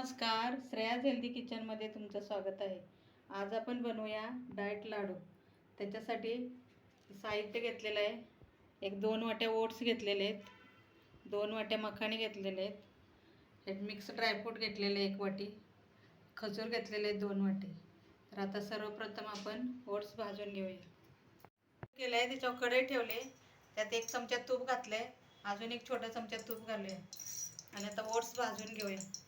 नमस्कार. श्रेयाज हेल्दी किचनमध्ये तुमचं स्वागत आहे. आज आपण बनवूया डाएट लाडू. त्याच्यासाठी साहित्य घेतलेलं आहे. एक दोन वाट्या ओट्स घेतलेले आहेत. दोन वाट्या मखाणे घेतलेले आहेत. एक मिक्स ड्रायफ्रूट घेतलेले एक वाटी. खजूर घेतलेले आहेत दोन वाटी. तर आता सर्वप्रथम आपण ओट्स भाजून घेऊया. केलं आहे त्याच्यावर कढई ठेवले त्यात एक चमचा तूप घातलं आहे अजून एक छोटा चमचा तूप घालूया. आणि आता ओट्स भाजून घेऊया.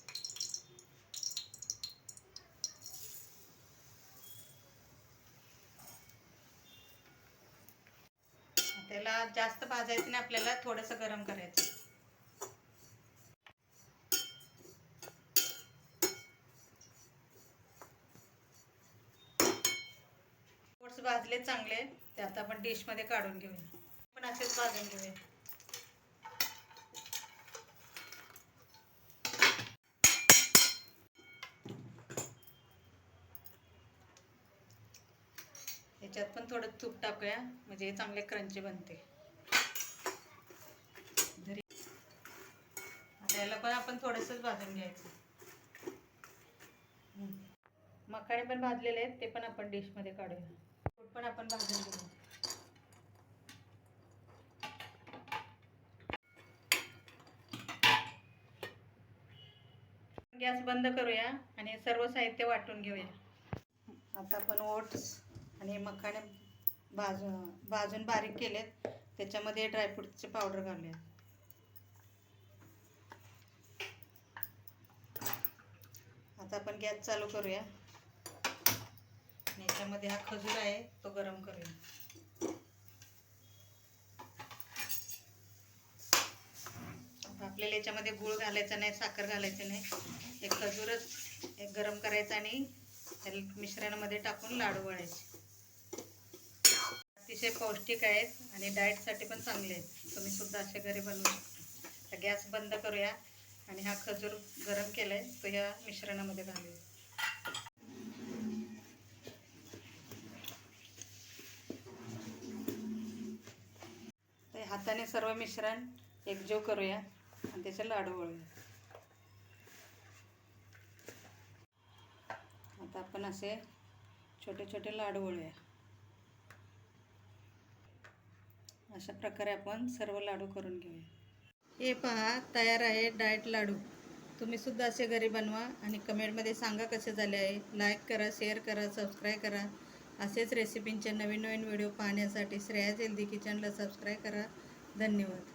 त्याला जास्त भाजायचं नाही आपल्याला थोडंसं गरम करायचं. ओट्स भाजले चांगले ते आता आपण डिशमध्ये काढून घेऊया. पण असेच भाजून घेऊया. याच्यात पण थोडं तूप टाकूया म्हणजे हे चांगले क्रंची बनते. आता याला पण आपण थोडंसंच भाजून घ्यायचं. मखाणे पण भाजलेले आहेत ते पण आपण डिशमध्ये काढूया. तूप पण आपण भाजून घेऊ गॅस बंद करूया आणि सर्व साहित्य वाटून घेऊया. आता आपण ओट्स आणि मखाणे भाजू भाजून बारीक केलेत. त्याच्यामध्ये ड्रायफ्रूटचे पावडर घालूया आता आपण गॅस चालू करूया. आणि याच्यामध्ये हा खजूर आहे तो गरम करूया. आपल्याला याच्यामध्ये गूळ घालायचा नाही साखर घालायचं नाही. एक खजूरच एक गरम करायचा आणि त्या मिश्रणामध्ये टाकून लाडू वळायचे. अतिशय पौष्टिक आहेत आणि डाएटसाठी पण चांगले आहेत. तुम्ही सुद्धा असे घरी बनवू शकता. गॅस बंद करूया आणि हा खजूर गरम केला आहे तो ह्या मिश्रणामध्ये घालूया. ते हाताने सर्व मिश्रण एकजीव करूया आणि त्याचे लाडू वळूया. आता आपण असे छोटे छोटे लाडू वळूया. अशा प्रकारे आपण सर्व लाडू करून घेऊया. हे पहा तयार आहे डाएट लाडू. तुम्ही सुद्धा असे घरी बनवा आणि कमेंटमध्ये सांगा कसे झाले आहे. लाईक करा शेअर करा सबस्क्राईब करा. असेच रेसिपींचे नवीन नवीन व्हिडिओ पाहण्यासाठी श्रेयाज हेल्दी किचनला सबस्क्राईब करा. धन्यवाद.